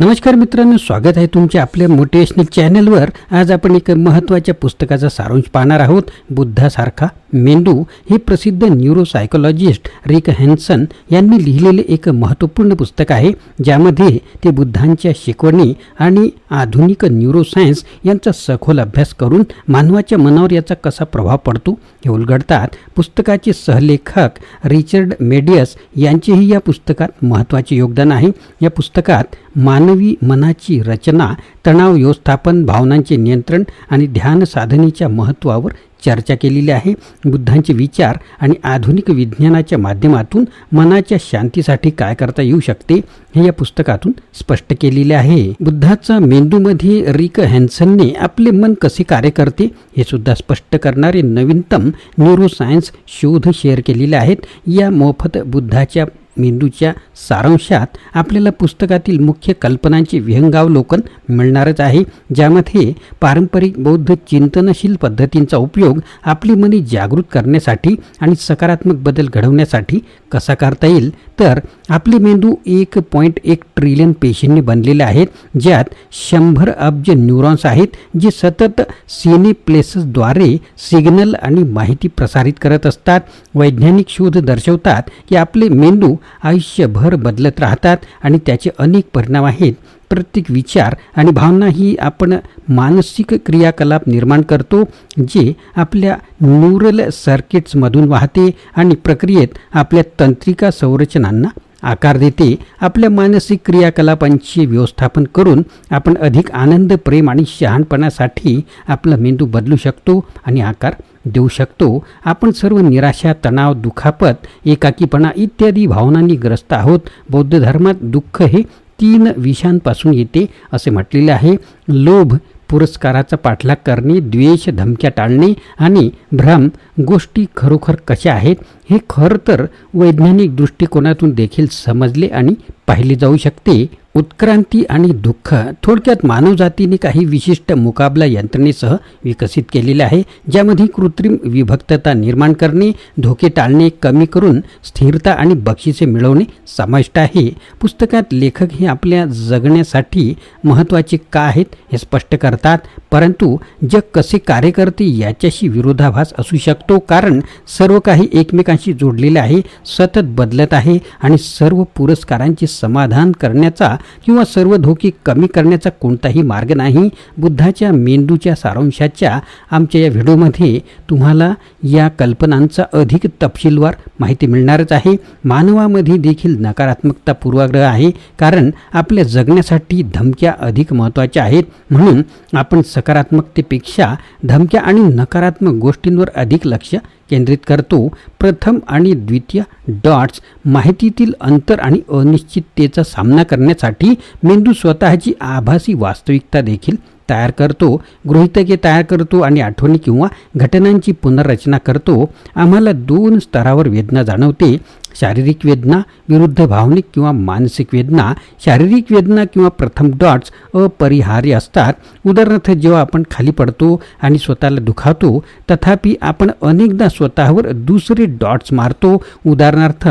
नमस्कार मित्रांनो स्वागत आहे तुमचे आपल्या मोटिवेशनल चॅनलवर. आज आपण एक महत्त्वाच्या पुस्तकाचा सारांश पाहणार आहोत. बुद्धासारखा मेंदू हे प्रसिद्ध न्यूरोसायकोलॉजिस्ट रिक हॅन्सन यांनी लिहिलेले एक महत्त्वपूर्ण पुस्तक आहे ज्यामध्ये ते बुद्धांच्या शिकवणी आणि आधुनिक न्यूरोसायन्स यांचा सखोल अभ्यास करून मानवाच्या मनावर याचा कसा प्रभाव पडतो हे उलगडतात. पुस्तकाचे सहलेखक रिचर्ड मेडियस यांचेही या पुस्तकात महत्त्वाचे योगदान आहे. या पुस्तकात मानवी मनाची रचना तणाव व्यवस्थापन भावनांचे नियंत्रण आणि ध्यान साधनेच्या महत्त्वावर चर्चा केलेली आहे. बुद्धांचे विचार आणि आधुनिक विज्ञानाच्या माध्यमातून मनाच्या शांतीसाठी काय करता येऊ शकते हे या पुस्तकातून स्पष्ट केलेले आहे. बुद्धाचा मेंदूमध्ये रिक हॅन्सनने आपले मन कसे कार्य करते हे सुद्धा स्पष्ट करणारे नवीनतम न्यूरोसायन्स शोध शेअर केलेले आहेत. या मोफत बुद्धाच्या मेंदूच्या सारांशात आपल्याला पुस्तकातील मुख्य कल्पनांचे विहंगावलोकन मिळणारच आहे ज्यामध्ये पारंपरिक बौद्ध चिंतनशील पद्धतींचा उपयोग आपली मने जागृत करण्यासाठी आणि सकारात्मक बदल घडवण्यासाठी कसा करता येईल? तर आपले मेंदू एक पॉईंट एक ट्रिलियन पेशींनी बनलेले आहेत ज्यात शंभर अब्ज न्यूरॉन्स आहेत जे सतत सिनेप्लेसद्वारे सिग्नल आणि माहिती प्रसारित करत असतात. वैज्ञानिक शोध दर्शवतात की आपले मेंदू आयुष्यभर बदलत राहतात आणि त्याचे अनेक परिणाम आहेत. प्रत्येक विचार आणि भावना ही आपण मानसिक क्रियाकलाप निर्माण करतो जे आपल्या न्यूरल सर्किट्समधून वाहते आणि प्रक्रियेत आपल्या तंत्रिका संरचनांना आकार देते. आपल्या मानसिक क्रियाकलापांचे व्यवस्थापन करून आपण अधिक आनंद प्रेम आणि शहाणपणासाठी आपला मेंदू बदलू शकतो आणि आकार देऊ शकतो. आपण सर्व निराशा तणाव दुखापत एकाकीपणा इत्यादी भावनांनी ग्रस्त आहोत. बौद्ध धर्मात दुःख हे तीन विषांपासून येते असे म्हटलेले आहे. लोभ पुरस्काराचा पाठलाग करणे द्वेष धमक्या टाळणे आणि भ्रम गोष्टी खरोखर कशा आहेत हे खरं तर वैज्ञानिक दृष्टिकोनातून देखील समजले आणि पाहिले जाऊ शकते. उत्क्रांती आणि दुःख थोडक्यात मानवजातीने काही विशिष्ट मुकाबला यंत्रणेसह विकसित केलेले आहे ज्यामध्ये कृत्रिम विभक्तता निर्माण करणे धोके टाळणे कमी करून स्थिरता आणि बक्षिसे मिळवणे समाविष्ट आहे. पुस्तकात लेखक हे आपल्या जगण्यासाठी महत्त्वाचे का आहेत हे स्पष्ट करतात परंतु जग कसे कार्य करते याच्याशी विरोधाभास असू शकतो कारण सर्व काही एकमेकांशी जोडलेले आहे सतत बदलत आहे आणि सर्व पुरस्कारांचे समाधान करण्याचा किंवा सर्व धोके कमी करण्याचा कोणताही मार्ग नाही. बुद्धाच्या मेंदूच्या सारांशाच्या आमच्या या व्हिडिओमध्ये तुम्हाला या कल्पनांचा अधिक तपशीलवार माहिती मिळणारच आहे. मानवामध्ये देखील नकारात्मकता पूर्वाग्रह आहे कारण आपल्या जगण्यासाठी धमक्या अधिक महत्त्वाच्या आहेत. म्हणून आपण सकारात्मकतेपेक्षा धमक्या आणि नकारात्मक गोष्टींवर अधिक लक्ष केंद्रित करतो. प्रथम आणि द्वितीय डॉट्स माहितीतील अंतर आणि अनिश्चिततेचा सामना करण्यासाठी मेंदू स्वतःची आभासी वास्तविकता देखील तयार करतो. गृहितके तयार करतो आणि आठवणी किंवा घटनांची पुनर्रचना करतो. आम्हाला दोन स्तरावर वेदना जाणवते. शारीरिक वेदना विरुद्ध भावनिक किंवा मानसिक वेदना शारीरिक वेदना किंवा प्रथम डॉट्स अपरिहार्य असतात. उदाहरणार्थ जेव्हा आपण खाली पडतो आणि स्वतःला दुखावतो तथापि आपण अनेकदा स्वतःवर दुसरे डॉट्स मारतो. उदाहरणार्थ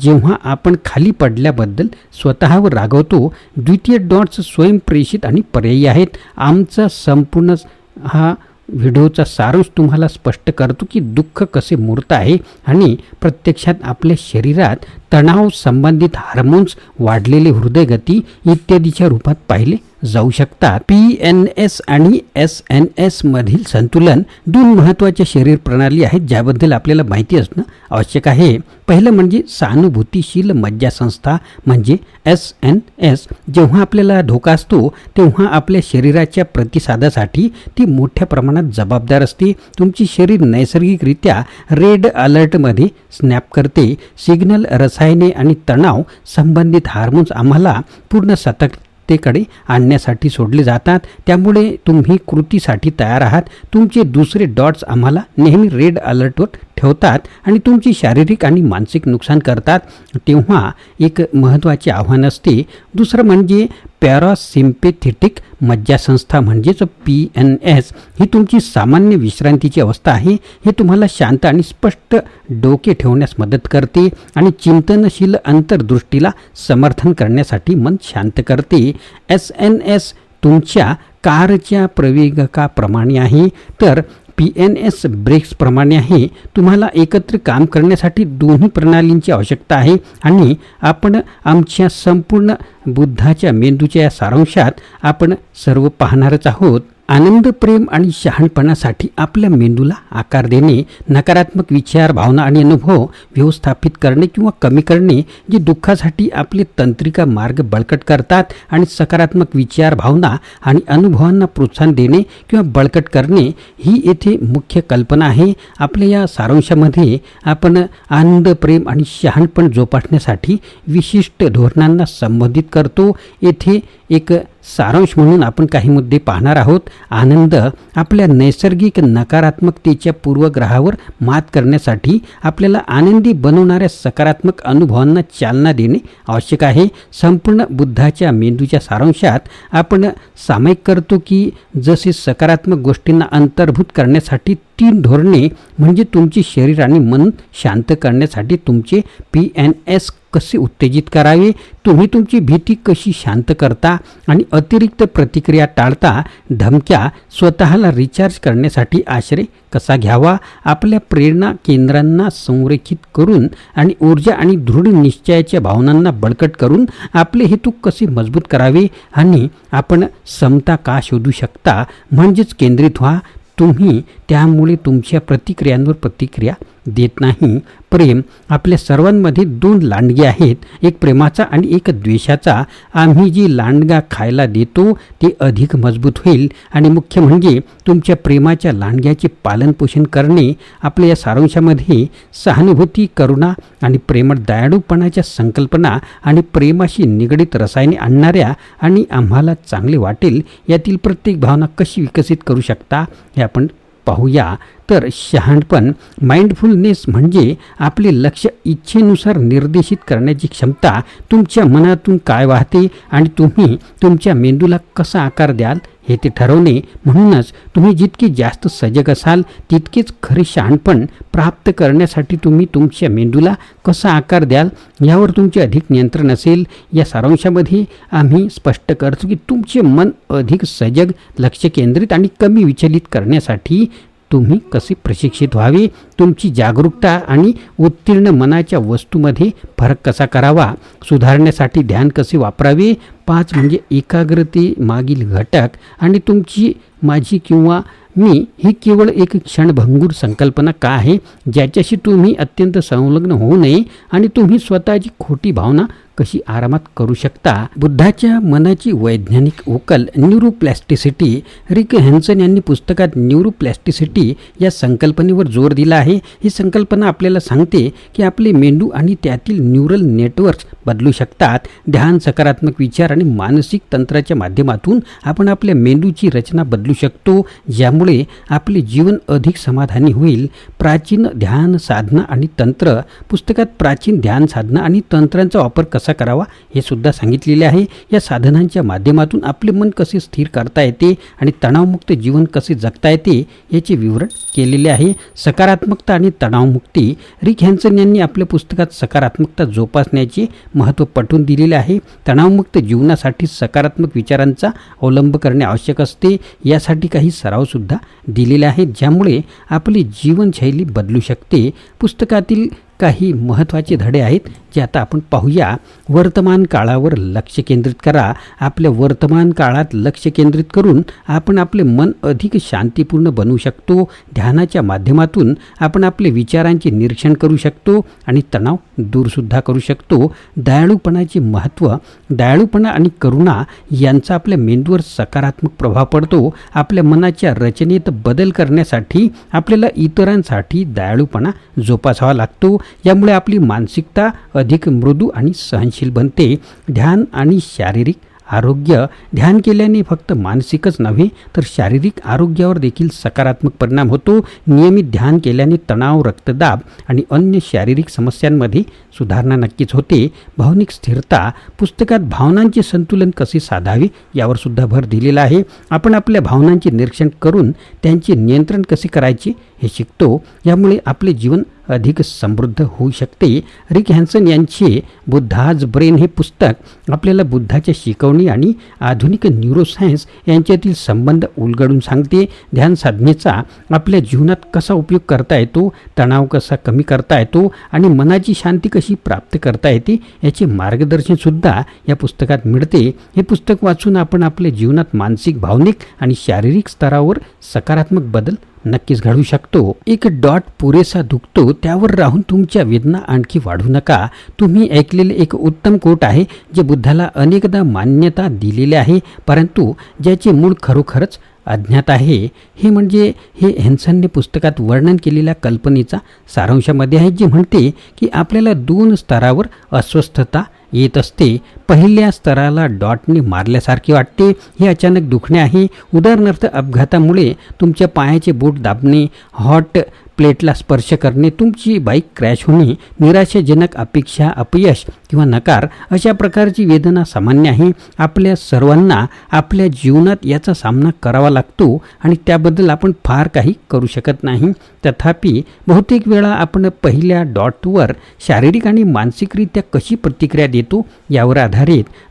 जेव्हा आपण खाली पडल्याबद्दल स्वतःवर रागवतो द्वितीय डॉट्स स्वयंप्रेषित आणि पर्यायी आहेत. आमचा संपूर्ण हा व्हिडिओचा सारंश तुम्हाला स्पष्ट करतो की दुःख कसे मूर्त आहे आणि प्रत्यक्षात आपल्या शरीरात तणाव संबंधित हार्मोन्स वाढलेले हृदयगती इत्यादीच्या रूपात पाहिले. जाऊ शकता. पी एन एस आणि एस एन एसमधील संतुलन दोन महत्त्वाच्या शरीर प्रणाली आहेत ज्याबद्दल आपल्याला माहिती असणं आवश्यक आहे. पहिलं म्हणजे सहानुभूतीशील मज्जासंस्था म्हणजे एस एन एस. जेव्हा आपल्याला धोका असतो तेव्हा आपल्या शरीराच्या प्रतिसादासाठी ती मोठ्या प्रमाणात जबाबदार असते. तुमची शरीर नैसर्गिकरित्या रेड अलर्टमध्ये स्नॅप करते. सिग्नल रसायने आणि तणाव संबंधित हार्मोन्स आम्हाला पूर्ण सतर्क तेकडे आणण्यासाठी सोडले जातात. त्यामुळे तुम्ही कृतीसाठी तयार आहात. तुमचे दुसरे डॉट्स आम्हाला नेहमी रेड अलर्टवर ठेवतात आणि तुमची शारीरिक आणि मानसिक नुकसान करतात. तेव्हा एक महत्त्वाचे आव्हान असते. दुसरं म्हणजे पॅरासिम्पेथेटिक मज्जासंस्था म्हणजेच पी एन एस ही तुमची सामान्य विश्रांतीची अवस्था आहे. हे तुम्हाला शांत आणि स्पष्ट डोके ठेवण्यास मदत करते आणि चिंतनशील अंतर्दृष्टीला समर्थन करण्यासाठी मन शांत करते. एस एन एस तुमच्या कारच्या प्रवेगकाप्रमाणे आहे. तर पी एन एस ब्रेक्सप्रमाणे आहे. तुम्हाला एकत्र काम करण्यासाठी दोन्ही प्रणालींची आवश्यकता आहे आणि आपण आमच्या संपूर्ण बुद्धाच्या मेंदूच्या या सारांशात आपण सर्व पाहणारच आहोत. आनंद प्रेम आणि शहाणपणासाठी आपल्या मेंदूला आकार देणे नकारात्मक विचार भावना आणि अनुभव व्यवस्थापित करणे किंवा कमी करणे जे दुःखासाठी आपले तंत्रिका मार्ग बळकट करतात आणि सकारात्मक विचार भावना आणि अनुभवांना प्रोत्साहन देणे किंवा बळकट करणे ही येथे मुख्य कल्पना आहे. आपल्या या सारांशामध्ये आपण आनंद प्रेम आणि शहाणपण जोपासण्यासाठी विशिष्ट धोरणांना संबोधित करतो. येथे एक सारांश म्हणून आपण काही मुद्दे पाहणार आहोत. आनंद आपल्या नैसर्गिक नकारात्मकतेच्या पूर्वग्रहावर मात करण्यासाठी आपल्याला आनंदी बनवणाऱ्या सकारात्मक अनुभवांना चालना देणे आवश्यक आहे. संपूर्ण बुद्धाच्या मेंदूच्या सारांशात आपण सामायिक करतो की जसे सकारात्मक गोष्टींना अंतर्भूत करण्यासाठी तीन धोरणे म्हणजे तुमचे शरीर आणि मन शांत करण्यासाठी तुमचे पी एन एस कसे उत्तेजित करावे? तुम्ही तुमची भीती कशी शांत करता? आणि अतिरिक्त प्रतिक्रिया टाळता? धमक्या स्वतःला रिचार्ज करण्यासाठी आश्रय कसा घ्यावा? आपल्या प्रेरणा केंद्रांना संरेखित करून आणि ऊर्जा आणि दृढ निश्चयाच्या भावनांना बळकट करून आपले हेतू कसे मजबूत करावे? आणि आपण समता का शोधू शकता? म्हणजेच केंद्रित व्हा. तुम्ही त्यामुळे तुमच्या प्रतिक्रियांवर प्रतिक्रिया देत नाही. प्रेम आपल्या सर्वांमध्ये दोन लांडगे आहेत. एक प्रेमाचा आणि एक द्वेषाचा. आम्ही जी लांडगा खायला देतो ते अधिक मजबूत होईल. आणि मुख्य म्हणजे तुमच्या प्रेमाच्या लांडग्याचे पालनपोषण करणे आपल्या या सारांशामध्ये सहानुभूती करुणा आणि प्रेमळ दयाळूपणाच्या संकल्पना आणि प्रेमाशी निगडीत रसायने आणणाऱ्या आणि आम्हाला चांगले वाटेल यातील प्रत्येक भावना कशी विकसित करू शकता हे आपण पाहूया. तर शहाणपण माइंडफुलनेस म्हणजे आपले लक्ष इच्छेनुसार निर्देशित करण्याची क्षमता तुमच्या मनातून काय वाहते आणि तुम्ही तुमच्या मेंदूला कसा आकार द्याल हे ते ठरवणे. म्हणूनच तुम्ही जितके जास्त सजग असाल तितकेच खरे शहाणपण प्राप्त करण्यासाठी तुम्ही तुमच्या मेंदूला कसा आकार द्याल यावर तुमचे अधिक नियंत्रण असेल. या सारांशामध्ये आम्ही स्पष्ट करतो की तुमचे मन अधिक सजग लक्ष केंद्रित आणि कमी विचलित करण्यासाठी तुम्ही कसे प्रशिक्षित व्हावे? तुमची जागरूकता आणि उत्तीर्ण मनाच्या वस्तूमध्ये फरक कसा करावा? सुधारण्यासाठी ध्यान कसे वापरावे? पाच म्हणजे एकाग्रते मागील घटक आणि तुमची माझी किंवा मी ही केवळ एक क्षणभंगूर संकल्पना का आहे? ज्याच्याशी तुम्ही अत्यंत संलग्न होऊ नये आणि तुम्ही स्वतःची खोटी भावना कशी आरामात करू शकता? बुद्धाच्या मनाची वैज्ञानिक उकल न्यूरोप्लॅस्टिसिटी. रिक हॅन्सन यांनी पुस्तकात न्यूरोप्लॅस्टिसिटी या संकल्पनेवर जोर दिला आहे. ही संकल्पना आपल्याला सांगते की आपले मेंदू आणि त्यातील न्यूरल नेटवर्क्स बदलू शकतात. ध्यान सकारात्मक विचार आणि मानसिक तंत्राच्या माध्यमातून आपण आपल्या मेंदूची रचना बदलू शकतो ज्यामुळे आपले जीवन अधिक समाधानी होईल. प्राचीन ध्यान साधना आणि तंत्र. पुस्तकात प्राचीन ध्यान साधना आणि तंत्रांचा वापर कसा कसा करावा हे सुद्धा सांगितलेले आहे. या साधनांच्या माध्यमातून आपले मन कसे स्थिर करता येते आणि तणावमुक्त जीवन कसे जगता येते याचे विवरण केलेले आहे. सकारात्मकता आणि तणावमुक्ती. रिक हॅन्सन यांनी आपल्या पुस्तकात सकारात्मकता जोपासण्याचे महत्त्व पटवून दिलेले आहे. तणावमुक्त जीवनासाठी सकारात्मक विचारांचा अवलंब करणे आवश्यक असते. यासाठी काही सरावसुद्धा दिलेले आहेत ज्यामुळे आपली जीवनशैली बदलू शकते. पुस्तकातील काही महत्त्वाचे धडे आहेत जे आता आपण पाहूया. वर्तमान काळावर लक्ष केंद्रित करा. आपल्या वर्तमान काळात लक्ष केंद्रित करून आपण आपले मन अधिक शांतीपूर्ण बनवू शकतो. ध्यानाच्या माध्यमातून आपण आपले विचारांचे निरीक्षण करू शकतो आणि तणाव दूरसुद्धा करू शकतो. दयाळूपणाचे महत्त्व दयाळूपणा आणि करुणा यांचा आपल्या मेंदूवर सकारात्मक प्रभाव पडतो. आपल्या मनाच्या रचनेत बदल करण्यासाठी आपल्याला इतरांसाठी दयाळूपणा जोपासावा लागतो. यामुळे आपली मानसिकता अधिक मृदू आणि सहनशील बनते. ध्यान आणि शारीरिक आरोग्य. ध्यान केल्याने फक्त मानसिकच नव्हे तर शारीरिक आरोग्यावर देखील सकारात्मक परिणाम होतो. नियमित ध्यान केल्याने तणाव रक्तदाब आणि अन्य शारीरिक समस्यांमध्ये सुधारणा नक्कीच होते. भावनिक स्थिरता. पुस्तकात भावनांचे संतुलन कसे साधावे यावर सुद्धा भर दिलेला आहे. आपण आपल्या भावनांचे निरीक्षण करून त्यांचे नियंत्रण कसे करायचे हे शिकतो. यामुळे आपले जीवन अधिक समृद्ध होऊ शकते. रिक हॅन्सन यांचे बुद्धाज ब्रेन हे पुस्तक आपल्याला बुद्धाच्या शिकवणी आणि आधुनिक न्यूरोसायन्स यांच्यातील संबंध उलगडून सांगते. ध्यान साधनेचा आपल्या जीवनात कसा उपयोग करता येतो तणाव कसा कमी करता येतो आणि मनाची शांती कशी प्राप्त करता येते याचे मार्गदर्शनसुद्धा या पुस्तकात मिळते. हे पुस्तक वाचून आपण आपल्या जीवनात मानसिक भावनिक आणि शारीरिक स्तरावर सकारात्मक बदल नक्कीच घडू शकतो. एक डॉट पुरेसा दुखतो त्यावर राहून तुमच्या वेदना आणखी वाढू नका. तुम्ही ऐकलेले एक उत्तम कोट आहे जे बुद्धाला अनेकदा मान्यता दिलेले आहे परंतु ज्याचे मूळ खरोखरच अज्ञात आहे. हे म्हणजे हे हेन्सनने पुस्तकात वर्णन केलेल्या कल्पनेचा सारांशामध्ये आहे जे म्हणते की आपल्याला दोन स्तरावर अस्वस्थता येत असते. पहिल्या स्तराला डॉटने मारल्यासारखे वाटते. हे अचानक दुखणे आहे उदाहरणार्थ अपघातामुळे तुमच्या पायाचे बोट दाबणे हॉट प्लेटला स्पर्श करणे तुमची बाईक क्रॅश होणे निराशाजनक अपेक्षा अपयश किंवा नकार अशा प्रकारची वेदना सामान्य आहे आपल्या सर्वांना आपल्या जीवनात याचा सामना करावा लागतो आणि त्याबद्दल आपण फार काही करू शकत नाही. तथापि बहुतेक वेळा आपण पहिल्या डॉटवर शारीरिक आणि मानसिकरित्या कशी प्रतिक्रिया देतो यावर आधारित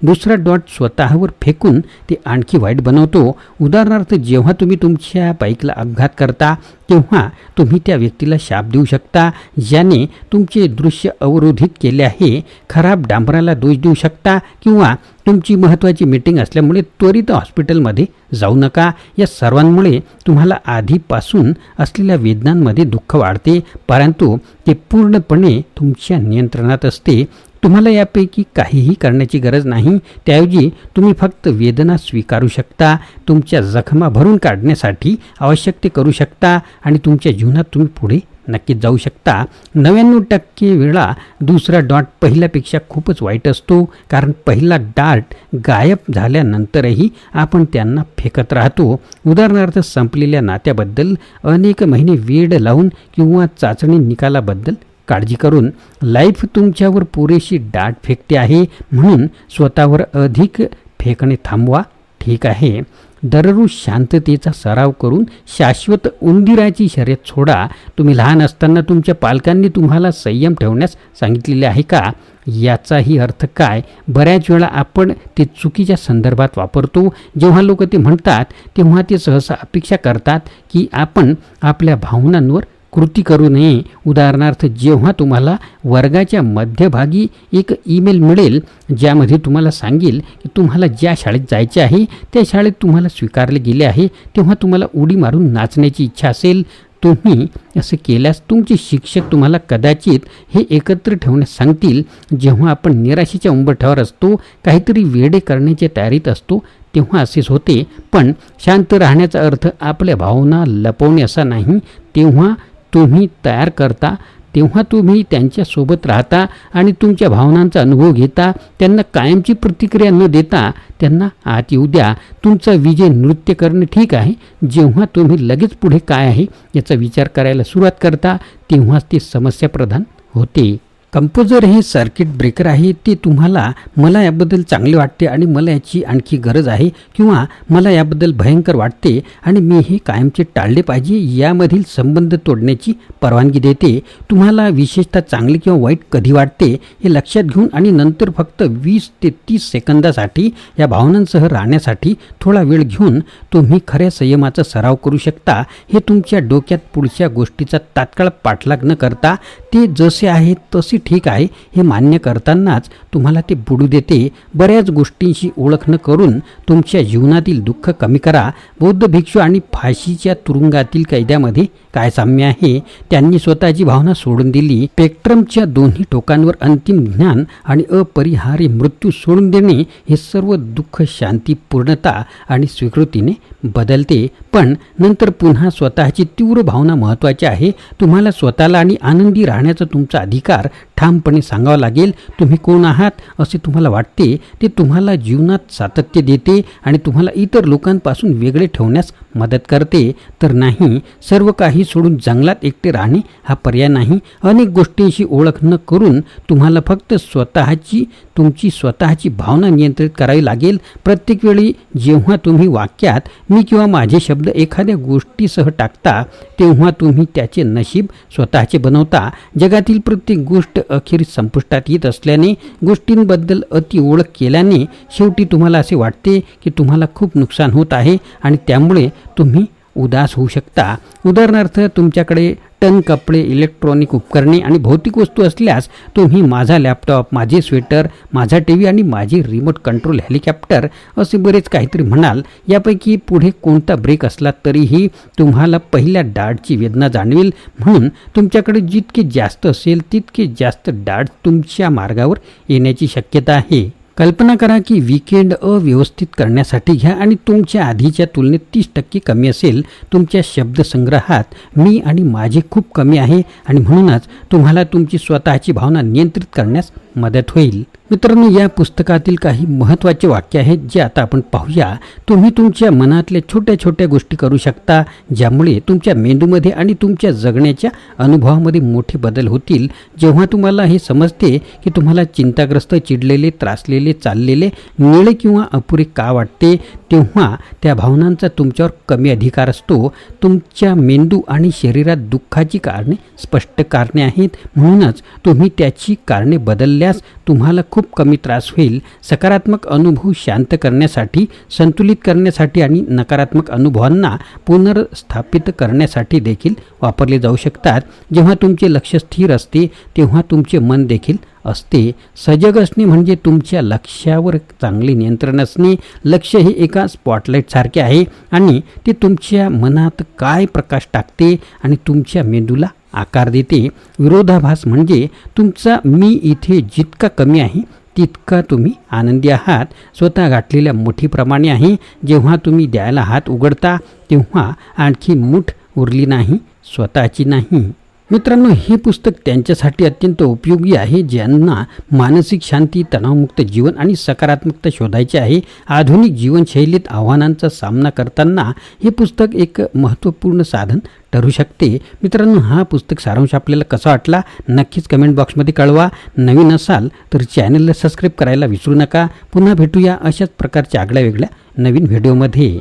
दुसरा डॉट स्वतःवर फेकून ते आणखी वाईट बनवतो. उदाहरणार्थ जेव्हा तुम्ही तुमच्या बाईकला अपघात करता तेव्हा तुम्ही त्या व्यक्तीला शाप देऊ शकता ज्याने तुमचे दृश्य अवरोधित केले आहे खराब डांबराला दोष देऊ शकता किंवा तुमची महत्त्वाची मीटिंग असल्यामुळे त्वरित हॉस्पिटलमध्ये जाऊ नका. या सर्वांमुळे तुम्हाला आधीपासून असलेल्या वेदनांमध्ये दुःख वाढते परंतु ते पूर्णपणे तुमच्या नियंत्रणात असते. तुम्हाला यापैकी काहीही करण्याची गरज नाही. त्याऐवजी तुम्ही फक्त वेदना स्वीकारू शकता तुमच्या जखमा भरून काढण्यासाठी आवश्यक ते करू शकता आणि तुमच्या जीवनात तुम्ही पुढे नक्कीच जाऊ शकता. नव्याण्णव टक्के वेळा दुसरा डॉट पहिल्यापेक्षा खूपच वाईट असतो. कारण पहिला डार्ट गायब झाल्यानंतरही आपण त्यांना फेकत राहतो. उदाहरणार्थ संपलेल्या नात्याबद्दल अनेक महिने वेड लावून किंवा चाचणी निकालाबद्दल काळजी करून लाईफ तुमच्यावर पुरेशी डाट फेकते आहे म्हणून स्वतःवर अधिक फेकणे थांबवा ठीक आहे. दररोज शांततेचा सराव करून शाश्वत उंदिराची शर्यत सोडा. तुम्ही लहान असताना तुमच्या पालकांनी तुम्हाला संयम ठेवण्यास सांगितलेले आहे का? याचाही अर्थ काय? बऱ्याच वेळा आपण ते चुकीच्या संदर्भात वापरतो. जेव्हा लोक ते म्हणतात तेव्हा ते सहसा अपेक्षा करतात की आपण आपल्या भावनांवर कृती करू नये. उदाहरणार्थ जेव्हा तुम्हाला वर्गाच्या मध्यभागी एक ईमेल मिळेल ज्यामध्ये तुम्हाला सांगेल की तुम्हाला ज्या शाळेत जायचे आहे त्या शाळेत तुम्हाला स्वीकारले गेले आहे तेव्हा तुम्हाला उडी मारून नाचण्याची इच्छा असेल. तुम्ही असे केल्यास तुमचे शिक्षक तुम्हाला कदाचित हे एकत्र ठेवण्यास सांगतील. जेव्हा आपण निराशेच्या उंबरठ्यावर असतो काहीतरी वेडे करण्याच्या तयारीत असतो तेव्हा असेच होते. पण शांत राहण्याचा अर्थ आपल्या भावना लपवणे असा नाही. तेव्हा तुम्ही तयार करता तेव्हा तुम्ही त्यांच्यासोबत राहता आणि तुमच्या भावनांचा अनुभव घेता त्यांना कायमची प्रतिक्रिया न देता त्यांना आत येऊ द्या. तुमचा विजय नृत्य करणे ठीक आहे. जेव्हा तुम्ही लगेच पुढे काय आहे याचा विचार करायला सुरुवात करता तेव्हाच ते समस्याप्रधान होते. कंपोजर हे सर्किट ब्रेकर आहे ते तुम्हाला मला याबद्दल चांगले वाटते आणि मला याची आणखी गरज आहे किंवा मला याबद्दल भयंकर वाटते आणि मी हे कायमचे टाळले पाहिजे यामधील संबंध तोडण्याची परवानगी देते. तुम्हाला विशेषतः चांगले किंवा वाईट कधी वाटते हे लक्षात घेऊन आणि नंतर फक्त वीस ते तीस सेकंदासाठी या भावनांसह राहण्यासाठी थोडा वेळ घेऊन तुम्ही खऱ्या संयमाचा सराव करू शकता. हे तुमच्या डोक्यात पुढच्या गोष्टीचा तात्काळ पाठलाग न करता ते जसे आहे तसे ठीक आहे हे मान्य करतानाच तुम्हाला ते बुडू देते. बऱ्याच गोष्टींशी ओळख न करून तुमच्या जीवनातील दुःख कमी करा. बौद्ध भिक्षू आणि फाशीच्या तुरुंगातील कैद्यामध्ये काय साम्य आहे? त्यांनी स्वतःची भावना सोडून दिली. स्पेक्ट्रमच्या दोन्ही टोकांवर अंतिम ज्ञान आणि अपरिहार्य मृत्यू सोडून देणे हे सर्व दुःख शांती पूर्णता आणि स्वीकृतीने बदलते. पण नंतर पुन्हा स्वतःची तीव्र भावना महत्त्वाची आहे. तुम्हाला स्वतःला आणि आनंदी राहण्याचा तुमचा अधिकार ठामपणे सांगावं लागेल तुम्ही कोण आहात? असे तुम्हाला वाटते ते तुम्हाला जीवनात सातत्य देते आणि तुम्हाला इतर लोकांपासून वेगळे ठेवण्यास मदत करते तर नाही सर्व काही सोडून जंगलात एकटे राहणे हा पर्याय नाही. अनेक गोष्टींशी ओळख न करून तुम्हाला फक्त स्वतःची तुमची स्वतःची भावना नियंत्रित करावी लागेल. प्रत्येक वेळी जेव्हा तुम्ही वाक्यात मी किंवा माझे शब्द एखाद्या गोष्टीसह टाकता तेव्हा तुम्ही त्याचे नशीब स्वतःचे बनवता. जगातील प्रत्येक गोष्ट अखेरीस संपुष्टात येत असल्याने गोष्टींबद्दल अति ओळख केल्याने शेवटी तुम्हाला असे वाटते की तुम्हाला खूप नुकसान होत आहे आणि त्यामुळे तुम्ही उदास होऊ शकता. उदाहरणार्थ तुमच्याकडे टन कपडे इलेक्ट्रॉनिक उपकरणे आणि भौतिक वस्तू असल्यास तुम्ही माझा लॅपटॉप माझे स्वेटर माझा टी व्ही आणि माझे रिमोट कंट्रोल हेलिकॉप्टर असे बरेच काहीतरी म्हणाल. यापैकी पुढे कोणता ब्रेक असला तरीही तुम्हाला पहिल्या डाळची वेदना जाणवेल. म्हणून तुमच्याकडे जितके जास्त असेल तितके जास्त डाळ तुमच्या मार्गावर येण्याची शक्यता आहे. कल्पना करा की विकेंड अव्यवस्थित करण्यासाठी घ्या आणि तुमच्या आधीच्या तुलनेत तीस टक्के कमी असेल तुमच्या शब्दसंग्रहात. मी आणि माझे खूप कमी आहे आणि म्हणूनच तुम्हाला तुमची स्वतःची भावना नियंत्रित करण्यास मदत होईल. मित्रांनो या पुस्तकातील काही महत्त्वाचे वाक्य आहेत जे आता आपण पाहूया. तुम्ही तुमच्या मनातल्या छोट्या छोट्या गोष्टी करू शकता ज्यामुळे तुमच्या मेंदूमध्ये आणि तुमच्या जगण्याच्या अनुभवामध्ये मोठे बदल होतील. जेव्हा तुम्हाला हे समजते की तुम्हाला चिंताग्रस्त चिडलेले त्रासलेले चाललेले निळे किंवा अपुरे का वाटते तेव्हा त्या भावनांचा तुमच्यावर कमी अधिकार असतो. तुमच्या मेंदू आणि शरीरात दुःखाची कारणे स्पष्ट कारणे आहेत. म्हणूनच तुम्ही त्याची कारणे बदलल्यास तुम्हाला खूप कमी त्रास होईल. सकारात्मक अनुभव शांत करण्यासाठी संतुलित करण्यासाठी आणि नकारात्मक अनुभवांना पुनर्स्थापित करण्यासाठी देखील वापरले जाऊ शकतात. जेव्हा तुमचे लक्ष स्थिर असते तेव्हा तुमचे मन देखील असते. सजग असणे म्हणजे तुमच्या लक्षावर चांगले नियंत्रण असणे. लक्ष हे एका स्पॉटलाईटसारखे आहे आणि ते तुमच्या मनात काय प्रकाश टाकते आणि तुमच्या मेंदूला आकार देते. विरोधाभास म्हणजे तुमचा मी इथे जितका कमी आहे तितका तुम्ही आनंदी आहात. स्वतः गाठलेल्या मुठीप्रमाणे आहे. जेव्हा तुम्ही द्यायला हात उघडता तेव्हा आणखी मूठ उरली नाही स्वतःची नाही. मित्रांनो हे पुस्तक त्यांच्यासाठी अत्यंत उपयोगी आहे ज्यांना मानसिक शांती तणावमुक्त जीवन आणि सकारात्मकता शोधायची आहे. आधुनिक जीवनशैलीत आव्हानांचा सामना करताना हे पुस्तक एक महत्त्वपूर्ण साधन ठरू शकते. मित्रांनो हा पुस्तक सारांश आपल्याला कसा वाटला? नक्कीच कमेंट बॉक्समध्ये कळवा. नवीन असाल तर चॅनलला सबस्क्राईब करायला विसरू नका. पुन्हा भेटूया अशाच प्रकारच्या आगळ्या वेगळ्या नवीन व्हिडिओमध्ये